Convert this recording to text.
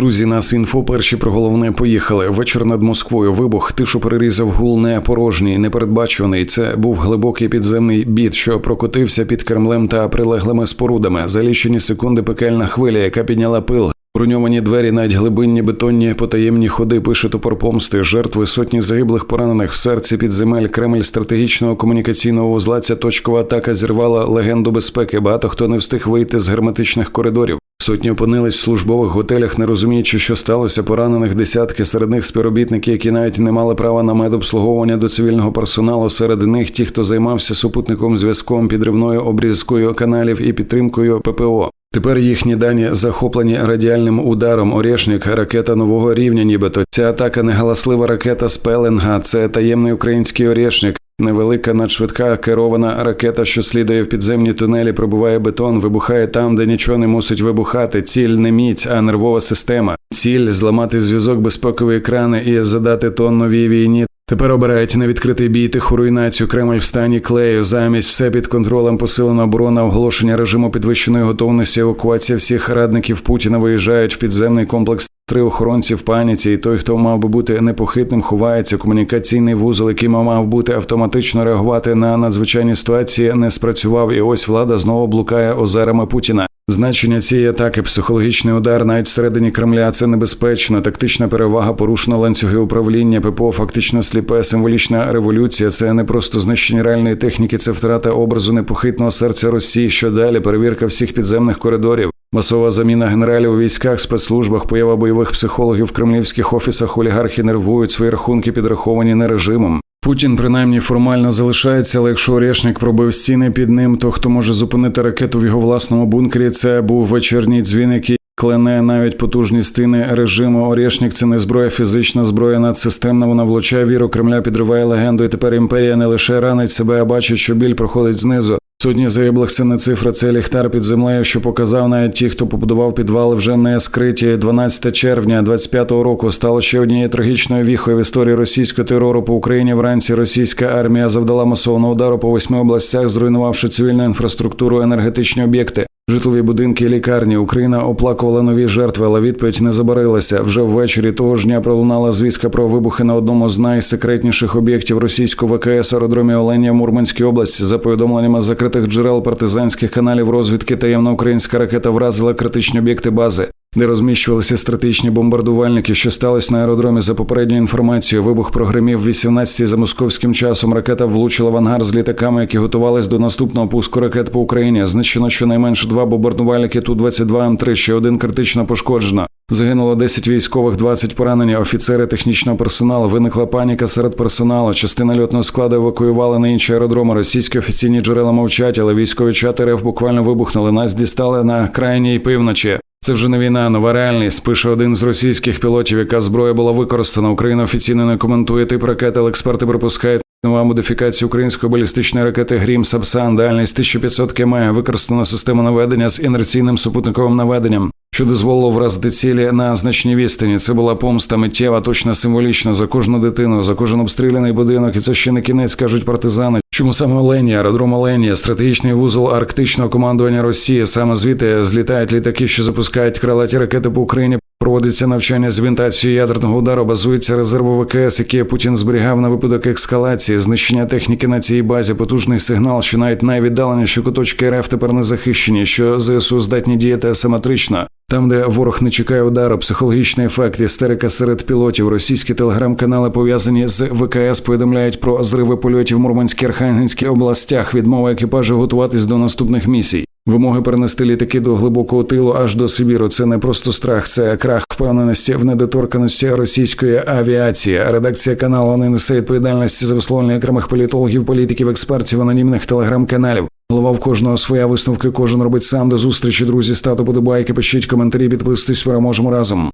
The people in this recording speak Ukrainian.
Друзі, нас інфо перші про головне поїхали. Вечір над Москвою. Вибух тишу перерізав гул не порожній, непередбачуваний. Це був глибокий підземний бід, що прокотився під Кремлем та прилеглими спорудами. За лічені секунди пекельна хвиля, яка підняла пил. Броньовані двері, навіть глибинні бетонні потаємні ходи, пише топор помсти, жертви сотні загиблих поранених в серці підземель Кремль стратегічного комунікаційного вузла. Ця точкова атака зірвала легенду безпеки. Багато хто не встиг вийти з герметичних коридорів. Сотні опинились в службових готелях, не розуміючи, що сталося. Поранених десятки серед них співробітники, які навіть не мали права на медобслуговування до цивільного персоналу. Серед них ті, хто займався супутником зв'язком, підривною обрізкою каналів і підтримкою ППО. Тепер їхні дані захоплені радіальним ударом. Орєшник, ракета нового рівня. Нібито ця атака не галаслива ракета з Пеленга. Це таємний український орєшник. Невелика надшвидка керована ракета, що слідує в підземні тунелі, пробуває бетон, вибухає там, де нічого не мусить вибухати. Ціль не міць, а нервова система. Ціль зламати зв'язок, безпекові екрани і задати тон новій війні. Тепер обирають на відкритий бій тиху руйнацію Кремль в стані клею. Замість все під контролем посилена оборона, оголошення режиму підвищеної готовності, евакуація всіх радників Путіна виїжджають в підземний комплекс. Три охоронці в паніці, і той, хто мав би бути непохитним, ховається. Комунікаційний вузол, який мав бути автоматично реагувати на надзвичайні ситуації, не спрацював. І ось влада знову блукає озерами Путіна. Значення цієї атаки, психологічний удар, навіть всередині Кремля це небезпечно. Тактична перевага, порушена ланцюги управління, ППО фактично сліпе, символічна революція. Це не просто знищення реальної техніки, це втрата образу непохитного серця Росії. Що далі? Перевірка всіх підземних коридорів. Масова заміна генералів у військах, спецслужбах, поява бойових психологів в кремлівських офісах, олігархи нервують свої рахунки, підраховані не режимом. Путін принаймні формально залишається, але якщо Орешник пробив стіни під ним, то хто може зупинити ракету в його власному бункері? Це був вечірній дзвін, який клене навіть потужні стіни режиму. Орешник це не зброя, фізична зброя надсистемна. Вона влучає віру Кремля, підриває легенду. І тепер імперія не лише ранить себе, а бачить, що біль проходить знизу. Це не цифра, це ліхтар під землею, що показав навіть ті, хто побудував підвали вже не скриті. 12 червня 25-го року стало ще однією трагічною віхою в історії російського терору по Україні. Вранці російська армія завдала масового удару по восьми областях, зруйнувавши цивільну інфраструктуру, енергетичні об'єкти. Житлові будинки і лікарні Україна оплакувала нові жертви, але відповідь не забарилася. Вже ввечері того ж дня пролунала звістка про вибухи на одному з найсекретніших об'єктів російського ВКС аеродромі Оленя Мурманській області. За повідомленнями закритих джерел партизанських каналів розвідки, таємна українська ракета вразила критичні об'єкти бази. Де розміщувалися стратегічні бомбардувальники, що сталося на аеродромі за попередньою інформацією. Вибух прогремів 18 за московським часом. Ракета влучила в ангар з літаками, які готувались до наступного пуску ракет по Україні. Знищено щонайменше два бомбардувальники ту 22 М3, ще один критично пошкоджено. Загинуло 10 військових, 20 поранені, офіцери технічного персоналу. Виникла паніка серед персоналу. Частина льотного складу евакуювали на інші аеродроми. Російські офіційні джерела мовчать, але військові чати РФ буквально вибухнули. Нас дістали на крайній півночі. Це вже не війна, нова реальність. Пише один з російських пілотів, яка зброя була використана. Україна офіційно не коментує тип ракети, але експерти припускають. Нова модифікація української балістичної ракети Грім Сапсан, дальність 1500 км, використана система наведення з інерційним супутниковим наведенням, що дозволило вразити цілі на значній відстані. Це була помста миттєва, точно символічна за кожну дитину, за кожен обстріляний будинок. І це ще не кінець, кажуть партизани. Чому саме Оленія, аеродром Оленія, стратегічний вузол арктичного командування Росії? Саме звідти злітають літаки, що запускають крилаті ракети по Україні. Проводиться навчання з вінтацією ядерного удару, базується резерву ВКС, який Путін зберігав на випадок ескалації, знищення техніки на цій базі, потужний сигнал, що навіть найвіддаленіші куточки РФ тепер не захищені, що ЗСУ здатні діяти асиметрично. Там, де ворог не чекає удару, психологічний ефект, істерика серед пілотів, російські телеграм-канали пов'язані з ВКС повідомляють про зриви польотів в Мурманській Архангельській областях, відмова екіпажу готуватись до наступних місій. Вимоги перенести літаки до глибокого тилу аж до Сибіру. Це не просто страх, це крах впевненості в недоторканості російської авіації. Редакція каналу не несе відповідальності за висловлення окремих політологів, політиків, експертів, анонімних телеграм-каналів. Голова в кожного своя висновки. Кожен робить сам до зустрічі. Друзі, стату подобайки, пишіть коментарі, підписуйтесь, переможемо разом.